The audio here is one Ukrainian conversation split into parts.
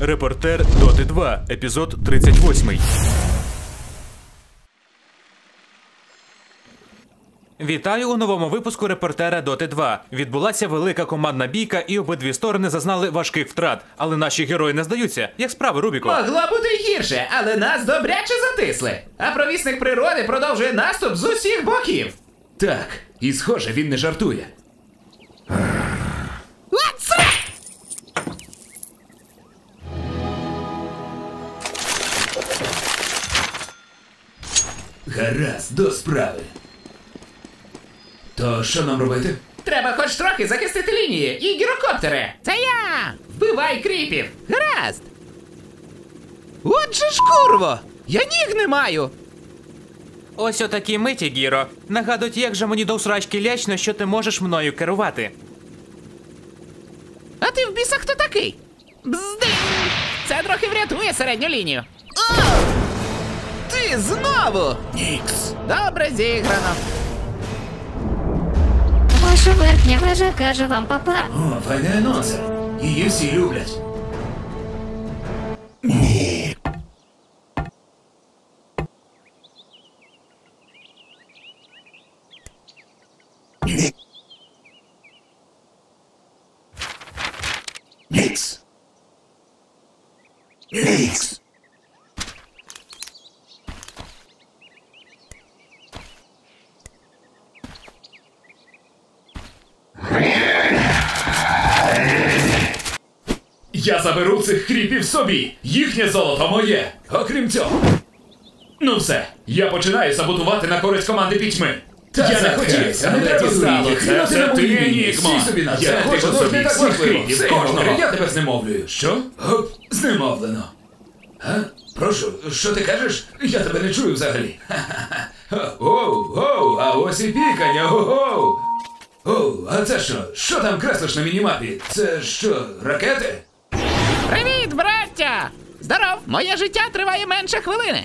Репортер Доти 2, епізод 38. Вітаю у новому випуску репортера Доти 2. Відбулася велика командна бійка, і обидві сторони зазнали важких втрат. Але наші герої не здаються. Як справи, Рубіко? Могло бути й гірше, але нас добряче затисли. А провісник природи продовжує наступ з усіх боків. Так, і схоже, він не жартує. Гаразд, до справи. То що нам робити? Треба хоч трохи захистити лінії і гірокоптери. Це я! Вбивай кріпів! Гаразд! Отже ж курво! Я ніг не маю! Ось отакі миті, Гіро. Нагадують, як же мені до усрачки лячно, що ти можеш мною керувати. А ти в біса хто такий? Бзди! Це трохи врятує середню лінію. О! Ти знову! Нікс. Добре зіграно. Ваша верхня вежа каже вам папа. О, файний анонсер. Її всі люблять. Нікс. Нікс. Я заберу цих кріпів собі. Їхнє золото моє. Окрім цього. Ну все, я починаю саботувати на користь команди пітьми. я не хотів, це не треба стало. Це все ти, Нікмо. Я хочу собі всіх кріпів, кожного. Я тебе знемовлюю. Що? Оп, знемовлено. А? Прошу, що ти кажеш? Я тебе не чую взагалі. Оу, оу, а ось і пікання, оу. Оу, а це що? Що там креслиш на мінімапі? Це що, ракети? Привіт, браття! Здоров! Моє життя триває менше хвилини.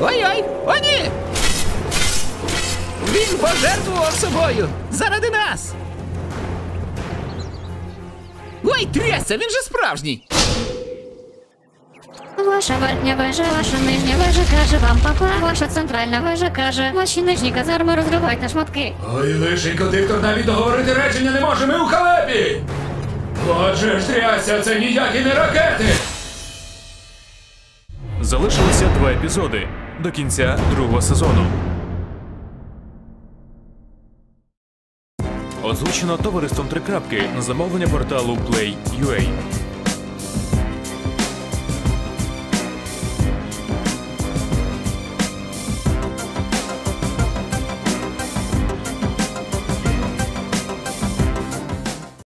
Ой-ой! О, ні! Він пожертвував собою заради нас! Ой, трясся, він же справжній! Ваша верхня вежа, ваша нижня вежа каже вам папа. Ваша центральна вежа каже, ваші нижні казарми розривають на шматки. Ой, лишенько тих, навіть договорити речення не може, ми у халепі! Отже ж трясся, це ніякі не ракети! Залишилося два епізоди до кінця другого сезону. Озвучено товариством Трикрапки на замовлення порталу Play.ua.